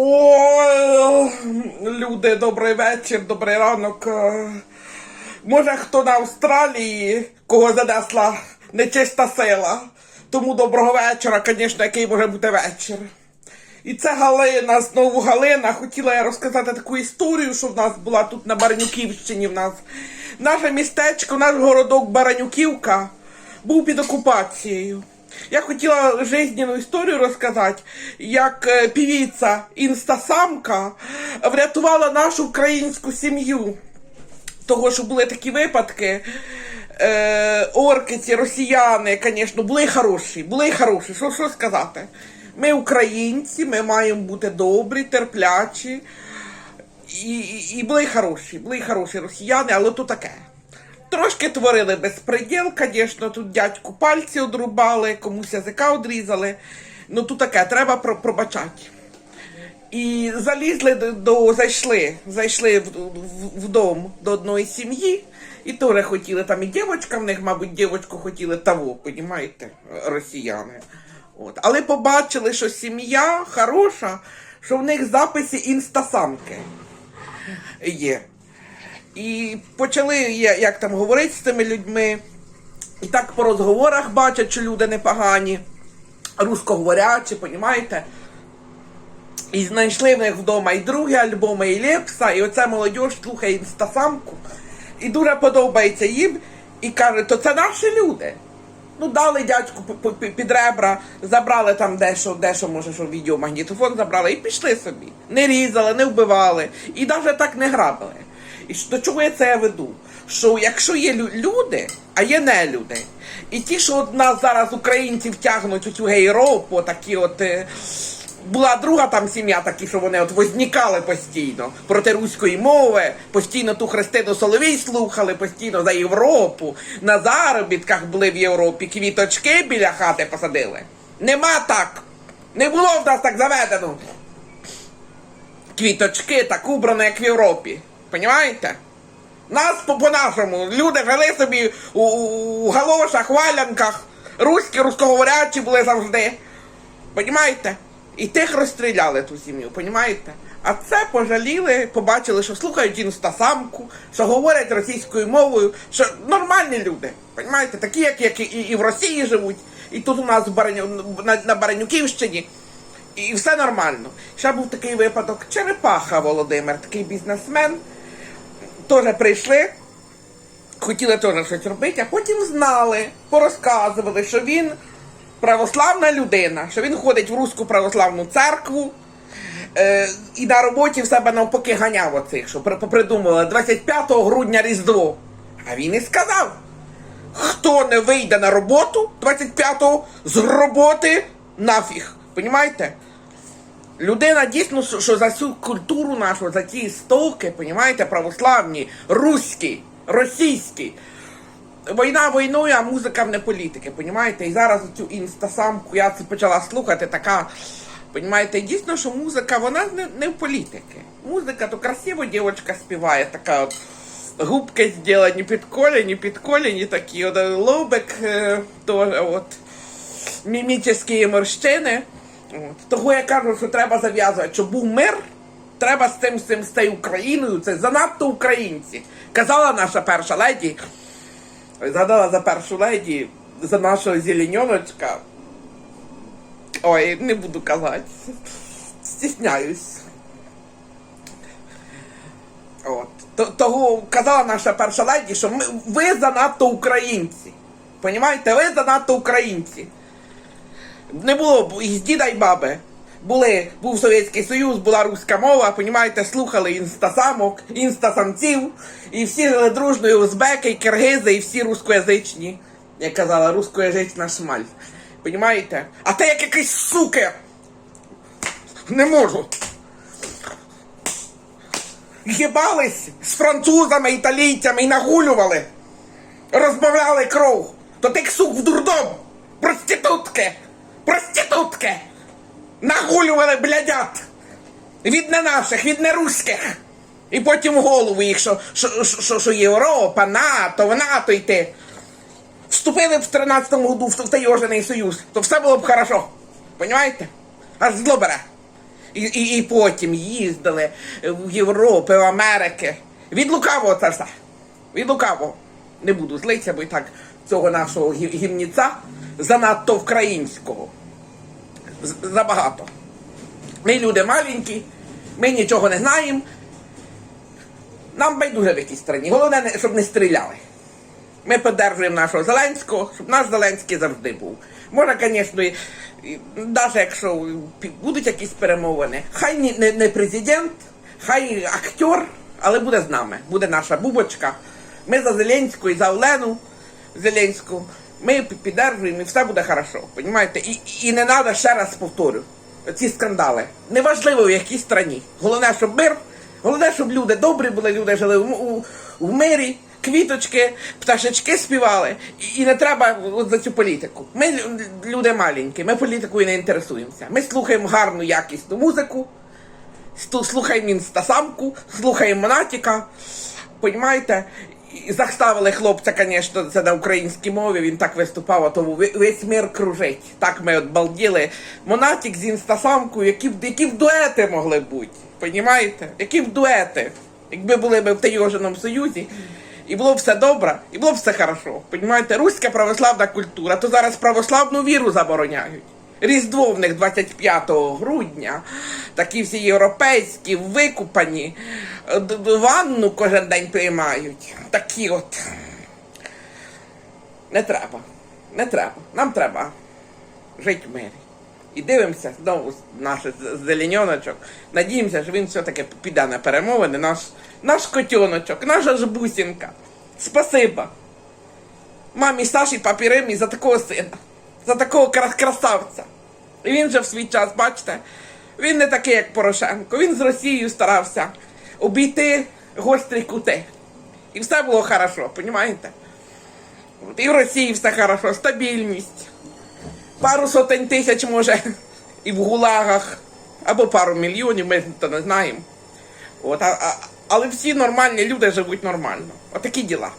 Ой, люди, добрий вечір, добрий ранок. Е, Може, хто на Австралії, кого занесла нечиста сила. Тому доброго вечора, звісно, який може бути вечір. І це Галина, знову Галина. Хотіла я розказати таку історію, що в нас була тут на Баранюківщині. В нас наше містечко, наш городок Баранюківка був під окупацією. Я хотіла жизненну історію розказати, як е, півіця інстасамка врятувала нашу українську сім'ю. Того, що були такі випадки. Е, орки, ці росіяни, звісно, були хороші, були хороші. Що, що сказати? Ми українці, ми маємо бути добрі, терплячі. І, і, і були хороші, були хороші росіяни, але то таке. Трошки творили безпреділ, звісно, тут дядьку пальці одрубали, комусь язика одрізали. Ну тут таке, треба про- пробачати. І залізли до, до зайшли, зайшли в, в, в дом до одної сім'ї, і теж хотіли там і дівчинка в них, мабуть, дівчинку хотіли того, понімаєте, росіяни. От. Але побачили, що сім'я хороша, що в них записи інстасамки є. І почали, як там говорити з цими людьми, і так по розговорах бачать, що люди непогані, русскоговорячі, понімаєте? І знайшли в них вдома і другі альбоми, і Лепса, і оця молодь слухає інстасамку. І дуже подобається їм. І каже, то це наші люди. Ну, дали дядьку під ребра, забрали там дещо, дещо, може, що відеомагнітофон забрали, і пішли собі. Не різали, не вбивали, і навіть так не грабили. І до чого я це веду? Що якщо є люди, а є нелюди, і ті, що от нас зараз українців тягнуть у цю гейропу, такі от. е, була друга там сім'я, такі, що вони от вознікали постійно проти руської мови, постійно ту Христину Соловій слухали, постійно за Європу, на заробітках були в Європі, квіточки біля хати посадили. Нема так. Не було в нас так заведено. Квіточки так убрано, як в Європі. Понімаєте? Нас по- по-нашому. Люди жили собі у, у галошах, валянках. Руські, рускоговорячі були завжди. Понімаєте? І тих розстріляли ту сім'ю, понімаєте? А це пожаліли, побачили, що слухають інстасамку, що говорять російською мовою, що нормальні люди, понімаєте? Такі, як, як і, і в Росії живуть, і тут у нас в Бараню, на, на Баранюківщині. І все нормально. Ще був такий випадок. Черепаха Володимир, такий бізнесмен. Теж прийшли, хотіли теж щось робити, а потім знали, порозказували, що він православна людина, що він ходить в Руську православну церкву. Е, і на роботі в себе навпаки ганяв оцих, що при- попридумували 25 грудня Різдво. А він і сказав: хто не вийде на роботу 25-го з роботи нафіг. Понімаєте? Людина дійсно, що, за цю культуру нашу, за ті істоки, понімаєте, православні, руські, російські. Війна війною, а музика не політики, понімаєте? І зараз цю інстасамку я це почала слухати, така, понімаєте, дійсно, що музика, вона не, не в політики. Музика, то красиво дівчинка співає, така от губки зроблені під колені, такі, от лобик е, теж, от мімічні морщини. От. Того я кажу, що треба зав'язувати, щоб був мир. Треба з цим, з цим, з цією Україною. Це занадто українці. Казала наша перша леді. Згадала за першу леді, за нашого зеленьоночка. Ой, не буду казати. Стісняюсь. От. Того казала наша перша леді, що ми, ви занадто українці. Понімаєте, ви занадто українці. Не було і діда й баби. Були, був Совєтський Союз, була руська мова, понімаєте, слухали інстасамок, інстасамців, і всі жили дружно, і узбеки, і киргизи, і всі рускоязичні. Як казала, рускоязична шмаль. Понімаєте? А те як якийсь суки. Не можу. Гібались з французами, італійцями і нагулювали. Розбавляли кров. То тих сук в дурдом. Проститутки. Проститутки. Нагулювали блядят. Від не наших, від не руських. І потім голову їх, що, що, що, що Європа, НАТО, в НАТО йти. Вступили б в 13-му году в таєжений союз, то все було б хорошо. Понімаєте? Аж зло бере. І, і, і потім їздили в Європу, в Америки. Від лукавого це все. Від лукавого. Не буду злитися, бо і так цього нашого гі- гімніця занадто українського. Забагато. Ми люди маленькі, ми нічого не знаємо. Нам байдуже в якійсь країні. Головне, не- щоб не стріляли. Ми підтримуємо нашого Зеленського, щоб наш Зеленський завжди був. Може, звісно, навіть якщо будуть якісь перемовини, хай не президент, хай актер, але буде з нами. Буде наша бубочка. Ми за Зеленську і за Олену Зеленську. Ми пі- підтримуємо і все буде хорошо. Понімаєте? І, і не треба, ще раз повторю, ці скандали. Неважливо в якій країні. Головне, щоб мир, головне, щоб люди добрі були, люди жили в, у, в мирі, квіточки, пташечки співали. І не треба от за цю політику. Ми люди маленькі, ми політикою не інтересуємося. Ми слухаємо гарну якісну музику, слухаємо інстасамку, слухаємо Монатіка. Понімаєте? І заставили хлопця, звісно, це на українській мові, він так виступав, а тому весь мир кружить. Так ми от балділи. Монатік з інстасамкою, які, які б дуети могли бути. Понімаєте? Які б дуети? Якби були б в Тайоженому Союзі, і було б все добре, і було б все хорошо. Понімаєте, руська православна культура, то зараз православну віру забороняють. Різдво в них 25 грудня, такі всі європейські, викупані, д- ванну кожен день приймають. Такі от. Не треба. Не треба. Нам треба жити в мирі. І дивимося знову наш зеленьоночок. Надіємося, що він все-таки піде на перемовини. Наш, наш котьоночок, наша ж бусинка. Спасибо. Мамі Саші Папіримі за такого сина, за такого красавця. І він же в свій час, бачите, він не такий, як Порошенко. Він з Росією старався обійти гострі кути. І все було хорошо, розумієте? І в Росії все хорошо, стабільність. Пару сотень тисяч може і в гулагах, або пару мільйонів, ми то не знаємо. От, а, а, але всі нормальні люди живуть нормально. Отакі діла.